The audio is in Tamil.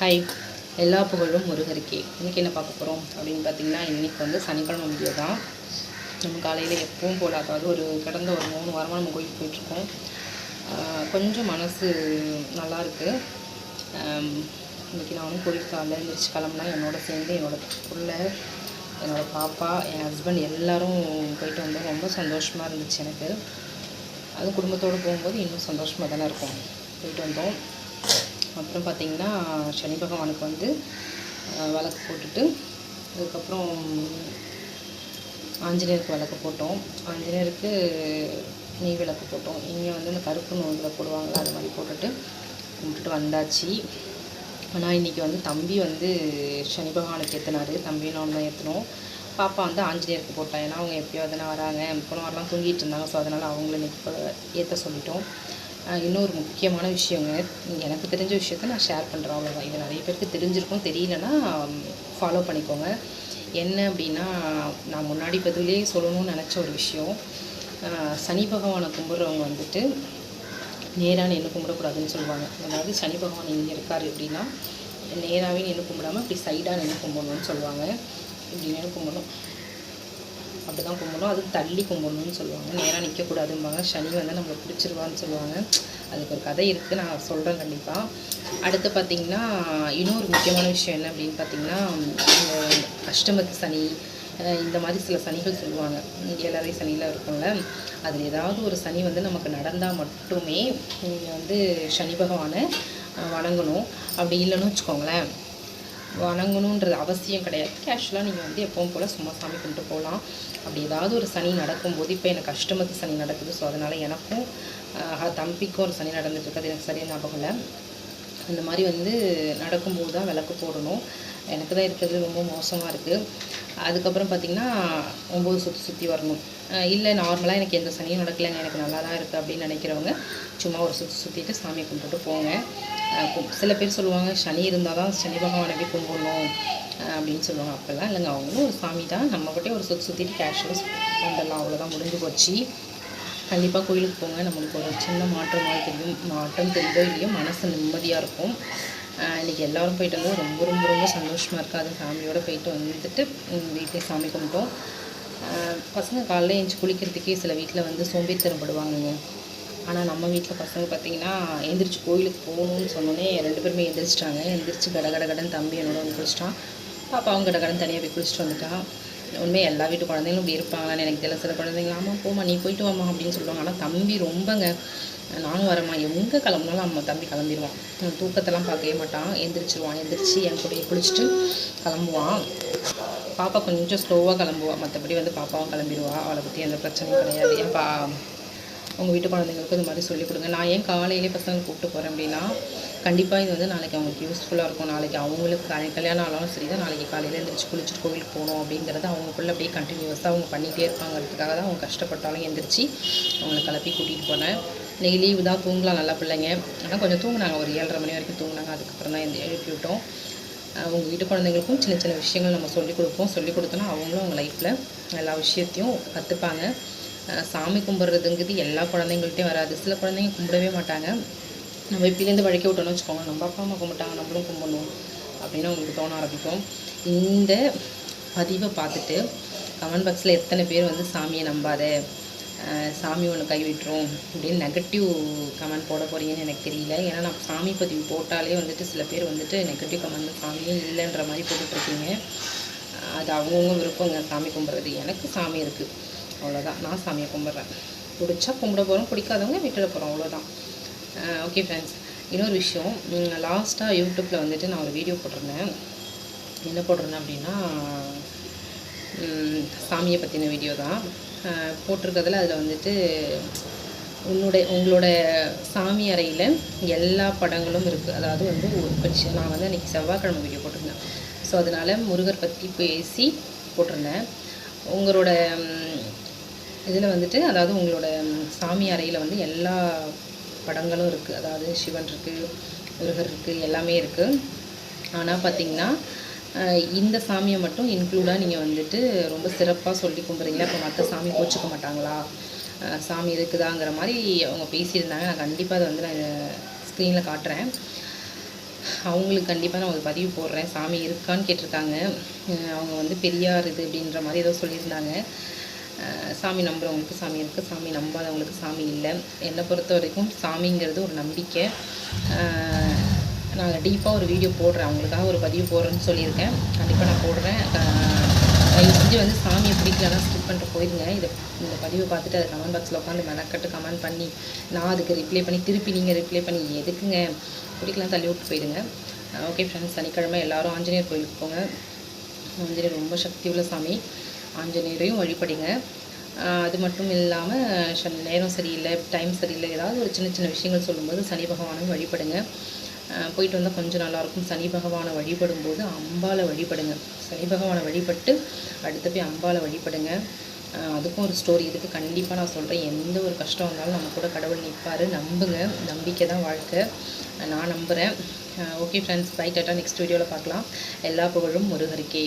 ஹாய் எல்லா புகழும் முருகருக்கே. இன்றைக்கி என்ன பார்க்க போகிறோம் அப்படின்னு பார்த்தீங்கன்னா இன்றைக்கி வந்து சனிக்கிழமை வீடியோ தான் நம்ம காலையில் எப்பவும் போல அதாவது ஒரு கடந்த ஒரு மூணு வாரமாக நம்ம கோயிலுக்கு போயிட்டுருக்கோம். கொஞ்சம் மனசு நல்லா இருக்குது இன்றைக்கி நானும் கோயிலுக்கு காலையில் எழுந்திரிச்சு கிளம்புனா என்னோட சேர்ந்து என்னோடய பிள்ளை என்னோட பாப்பா என் ஹஸ்பண்ட் எல்லோரும் போயிட்டு வந்தோம் ரொம்ப சந்தோஷமாக இருந்துச்சு எனக்கு. அது குடும்பத்தோடு போகும்போது இன்னும் சந்தோஷமாக தானே இருக்கும். போயிட்டு வந்தோம். அப்புறம் பார்த்திங்கன்னா சனி பகவானுக்கு வந்து விளக்கு போட்டுட்டு அதுக்கப்புறம் ஆஞ்சநேயருக்கு விளக்கு போட்டோம். ஆஞ்சநேயருக்கு நெய் விளக்கு போட்டோம். இங்கே வந்து இந்த கருப்பு நோயில் போடுவாங்களா அது மாதிரி போட்டுட்டு கும்பிட்டுட்டு வந்தாச்சு. ஆனால் இன்றைக்கி வந்து தம்பி வந்து சனி பகவானுக்கு ஏற்றினாரு தம்பி நான் தான் ஏற்றினோம் பாப்பா வந்து ஆஞ்சநேயருக்கு போட்டா. ஏன்னா அவங்க எப்பயாவது தானே வராங்க. போன மாதிரிலாம் தூங்கிட்டு இருந்தாங்க. ஸோ அதனால் அவங்கள நிற்ப ஏற்ற சொல்லிட்டோம். இன்னொரு முக்கியமான விஷயங்க எனக்கு தெரிஞ்ச விஷயத்த நான் ஷேர் பண்ணுறேன் அவ்வளோதான் இது நிறைய பேருக்கு தெரிஞ்சிருக்கும் தெரியலன்னா ஃபாலோ பண்ணிக்கோங்க. என்ன அப்படின்னா நான் முன்னாடி பதிலே சொல்லணும்னு நினச்ச ஒரு விஷயம். சனி பகவானை கும்பிட்றவங்க வந்துட்டு நேராக நின்று கும்பிடக்கூடாதுன்னு சொல்லுவாங்க. அதாவது சனி பகவான் இங்கே இருக்கார் அப்படின்னா நேராகவே நின்று கும்பிடாம இப்படி சைடாக நின்று கும்பிடணும்னு சொல்லுவாங்க. இப்படி நின்று கும்பிடணும். அப்படி தான் கும்பிடணும். அது தள்ளி கும்பிடணும்னு சொல்லுவாங்க. நேராக நிற்கக்கூடாதும்பாங்க சனி வந்து நம்மளை பிடிச்சிருவான்னு சொல்லுவாங்க. அதுக்கு ஒரு கதை இருக்குது நான் சொல்கிறேன் கண்டிப்பாக அடுத்து பார்த்திங்கன்னா இன்னொரு முக்கியமான விஷயம் என்ன அப்படின்னு பார்த்தீங்கன்னா அஷ்டமத்து சனி இந்த மாதிரி சில சனிகள் சொல்லுவாங்க. ஏழரை சனியில் இருக்கும்ல. அதில் ஏதாவது ஒரு சனி வந்து நமக்கு நடந்தால் மட்டுமே நீங்கள் வந்து சனி பகவானை வணங்கணும். அப்படி இல்லைன்னு வச்சுக்கோங்களேன். வணங்கணுன்றது அவசியம் கிடையாது. கேஷுவலாக நீங்கள் வந்து எப்பவும் போல் சும்மா சாமி கும்பிட்டு போகலாம். அப்படி ஏதாவது ஒரு சனி நடக்கும்போது இப்போ எனக்கு அஷ்டமத்து சனி நடக்குது. ஸோ அதனால் எனக்கும் ஆஹ், தம்பிக்கும் ஒரு சனி நடந்துட்டு இருக்குது. எனக்கு சரியாக ஞாபகம் இல்லை. அந்த மாதிரி வந்து நடக்கும்போது தான் விளக்கு போடணும். எனக்கு தான் இருக்கிறது ரொம்ப மோசமாக இருக்குது அதுக்கப்புறம் பார்த்திங்கன்னா ஒம்பது சுற்றி சுற்றி வரணும். இல்லை நார்மலாக எனக்கு எந்த சனியும் நடக்கலைங்க. எனக்கு நல்லா தான் இருக்குது அப்படின்னு நினைக்கிறவங்க சும்மா ஒரு சுற்றி சுற்றிட்டு சாமி கும்பிட்டுட்டு போங்க. சில பேர் சொல்லுவாங்க சனி இருந்தால் தான் சனி பகவானை போய் கும்பிடணும் அப்படின்னு சொல்லுவாங்க. அப்போல்லாம் இல்லைங்க. அவங்களும் ஒரு சாமி தான். நம்மக்கிட்டே ஒரு சுற்றி சுற்றிட்டு கேஷுவலாக வந்துடலாம் அவ்வளோதான் முடிஞ்சு போச்சு. கண்டிப்பாக கோயிலுக்கு போங்க. நம்மளுக்கு ஒரு சின்ன மாற்றமாக தெரியும். மாற்றம் தெரியுதோ இல்லையோ மனசு நிம்மதியாக இருக்கும். இன்றைக்கி எல்லோரும் போயிட்டு வந்து ரொம்ப ரொம்ப ரொம்ப சந்தோஷமாக இருக்குது அது ஃபேமிலியோடு போயிட்டு வந்துட்டு வீட்டிலே சாமி கும்பிட்டோம். பசங்க காலைல எழுந்து குளிக்கிறதுக்கே சில வீட்டில் வந்து சோம்பேறித்தனப்படுவாங்கங்க ஆனால் நம்ம வீட்டில் பசங்க பார்த்தீங்கன்னா எந்திரிச்சு கோயிலுக்கு போகணும்னு சொன்னோன்னே ரெண்டு பேருமே எந்திரிச்சிட்டாங்க. எந்திரிச்சு கட கட கடன் தம்பி என்னோட வந்து குளிச்சிட்டான். பாப்பாவும் கட கடன் தனியாக போய் குளிச்சுட்டு வந்துட்டான் உண்மையாக எல்லா வீட்டு குழந்தைங்களும் இப்படி இருப்பாங்களான்னு எனக்கு தெரியல. சில குழந்தைங்க ஆமா போமா நீ போயிட்டு வாமா அப்படின்னு சொல்லுவாங்க. ஆனால் தம்பி ரொம்பங்க நானும் வரமா எங்கே கிளம்புனாலும் நம்ம தம்பி கிளம்பிடுவான் தூக்கத்தெல்லாம் பார்க்கவே மாட்டான். எந்திரிச்சிருவான் எந்திரிச்சு என் கூட குளிச்சுட்டு கிளம்புவான். பாப்பா கொஞ்சம் ஸ்லோவாக கிளம்புவா. மற்றபடி வந்து பாப்பாவும் கிளம்பிடுவா அவளை பற்றி எந்த பிரச்சனையும் கிடையாது. ஏன்ப்பா உங்கள் வீட்டு குழந்தைங்களுக்கு இது மாதிரி சொல்லிக் கொடுங்க. நான் ஏன் காலையிலே பசங்க கூப்பிட்டு போகிறேன் அப்படின்னா கண்டிப்பாக இது வந்து நாளைக்கு அவங்களுக்கு யூஸ்ஃபுல்லாக இருக்கும். நாளைக்கு அவங்களுக்கு கல்யாணம் கல்யாணம் ஆனாலும் சரி தான் நாளைக்கு காலையில் எழுந்திரிச்சு குளிச்சுட்டு கோவிலுக்கு போகணும் அப்படிங்கிறத அவங்களுக்குள்ள அப்படியே கண்டினியூஸாக அவங்க பண்ணிகிட்டே இருப்பாங்கிறதுக்காக தான் அவங்க கஷ்டப்பட்டாலும் எந்திரிச்சு அவங்கள கிளப்பி கூட்டிகிட்டு போனேன். இன்றைக்கி லீவு தான் தூங்கலாம் நல்லா பிள்ளைங்க. ஆனால் கொஞ்சம் தூங்கினாங்க. ஒரு ஏழரை மணி வரைக்கும் தூங்கினாங்க. அதுக்கப்புறம் தான் எழுந்து எழுப்பி விட்டோம். அவங்க உங்கள் வீட்டு குழந்தைங்களுக்கும் சின்ன சின்ன விஷயங்கள் நம்ம சொல்லிக் கொடுப்போம். சொல்லிக் கொடுத்தோன்னா அவங்களும் அவங்க லைஃப்பில் எல்லா விஷயத்தையும் கற்றுப்பாங்க சாமி கும்பிட்றதுங்கிறது எல்லா குழந்தைங்கள்ட்டையும் வராது. சில குழந்தைங்க கும்பிடவே மாட்டாங்க. நம்ம இப்போலேருந்து வழக்க விட்டோம்னு வச்சுக்கோங்க. நம்ம அப்பா அம்மா கும்பிட்டாங்க நம்மளும் கும்பிடணும் அப்படின்னு உங்களுக்கு தோண ஆரம்பிக்கும். இந்த பதிவை பார்த்துட்டு கமெண்ட் பாக்ஸில் எத்தனை பேர் வந்து சாமியை நம்பாத சாமி ஒன்று கைவிட்டுரும் அப்படின்னு நெகட்டிவ் கமெண்ட் போட போகிறீங்கன்னு எனக்கு தெரியல. ஏன்னா நான் சாமி பதிவு போட்டாலே வந்துட்டு சில பேர் வந்துட்டு நெகட்டிவ் கமெண்ட் சாமியே இல்லைன்ற மாதிரி போட்டுட்ருக்கீங்க அது அவங்கவுங்க விருப்பங்க சாமி கும்பிட்றது. எனக்கு சாமி இருக்குது அவ்வளோதான் நான் சாமியை கும்பிட்றேன். பிடிச்சா கும்பிட போகிறோம் பிடிக்காதவங்க விட்டுட போகிறோம் அவ்வளோதான் ஓகே ஃப்ரெண்ட்ஸ் இன்னொரு விஷயம் லாஸ்ட்டாக யூடியூப்பில் வந்துட்டு நான் ஒரு வீடியோ போட்டிருந்தேன். என்ன போட்டிருந்தேன் அப்படின்னா சாமியை பற்றின வீடியோ தான். போட்டிருக்கிறதுல அதில் வந்துட்டு உன்னுடைய உங்களோட சாமி அறையில் எல்லா படங்களும் இருக்குது அதாவது வந்து ஒரு நான் வந்து அன்றைக்கி செவ்வாய்க்கிழமை வீடியோ போட்டிருந்தேன். ஸோ அதனால் முருகர் பற்றி பேசி போட்டிருந்தேன். உங்களோட இதில் வந்துட்டு அதாவது உங்களோட சாமி அறையில் வந்து எல்லா படங்களும் இருக்குது அதாவது சிவன் இருக்குது முருகர் இருக்குது எல்லாமே இருக்குது ஆனால் பார்த்திங்கன்னா இந்த சாமியை மட்டும் இன்க்ளூடாக நீங்கள் வந்துட்டு ரொம்ப சிறப்பாக சொல்லி கும்பிட்றீங்களா இப்போ மற்ற சாமி கோச்சிக்க மாட்டாங்களா? சாமி இருக்குதாங்கிற மாதிரி அவங்க பேசியிருந்தாங்க. நான் கண்டிப்பாக அதை வந்து நான் ஸ்க்ரீனில் காட்டுறேன். அவங்களுக்கு கண்டிப்பாக நான் ஒரு பதிவு போடுறேன். சாமி இருக்கான்னு கேட்டிருக்காங்க. அவங்க வந்து பெரியார் இது அப்படின்ற மாதிரி ஏதோ சொல்லியிருந்தாங்க. சாமி நம்புகிறவங்களுக்கு சாமி இருக்குது சாமி நம்பாதவங்களுக்கு சாமி இல்லை. என்னை பொறுத்த வரைக்கும் சாமிங்கிறது ஒரு நம்பிக்கை. நான் டீப்பாக ஒரு வீடியோ போடுறேன். அவங்களுக்காக ஒரு பதிவு போடுறேன்னு சொல்லியிருக்கேன். கண்டிப்பாக நான் போடுறேன். தயவு செஞ்சு வந்து சாமியை பிடிக்கலன்னா ஸ்கிப் பண்ணிட்டு போயிடுங்க இதை இந்த பதிவை பார்த்துட்டு அது கமெண்ட் பாக்ஸில் உட்காந்து மெனக்கட்டு கமெண்ட் பண்ணி நான் அதுக்கு ரிப்ளை பண்ணி திருப்பி நீங்கள் ரிப்ளை பண்ணி எதுக்குங்க? பிடிக்கலாம் தள்ளி விட்டு போயிடுங்க ஓகே ஃப்ரெண்ட்ஸ் சனிக்கிழமை எல்லாரும் ஆஞ்சநேயர் கோயிலுக்கு போங்க. ஆஞ்சநேயர் ரொம்ப சக்தி உள்ள சாமி. ஆஞ்சநேயரையும் வழிபடுங்க. அது மட்டும் இல்லாமல் நேரம் சரியில்லை டைம் சரியில்லை ஏதாவது ஒரு சின்ன சின்ன விஷயங்கள் சொல்லும்போது சனி பகவானையும் வழிபடுங்க. போயிட்டு வந்தால் கொஞ்சம் நல்லாயிருக்கும் சனி பகவானை வழிபடும்போது அம்பாலை வழிபடுங்க. சனி பகவானை வழிபட்டு அடுத்து போய் அம்பாலை வழிபடுங்க. அதுக்கும் ஒரு ஸ்டோரி இருக்குது கண்டிப்பாக நான் சொல்கிறேன் எந்த ஒரு கஷ்டம் வந்தாலும் நம்ம கூட கடவுள் நிற்பார் நம்புங்க. நம்பிக்கை தான் வாழ்க்கை. நான் நம்புகிறேன் okay friends bye tata. Next வீடியோவில் பார்க்கலாம். எல்லா புகழும் முருகருக்கே.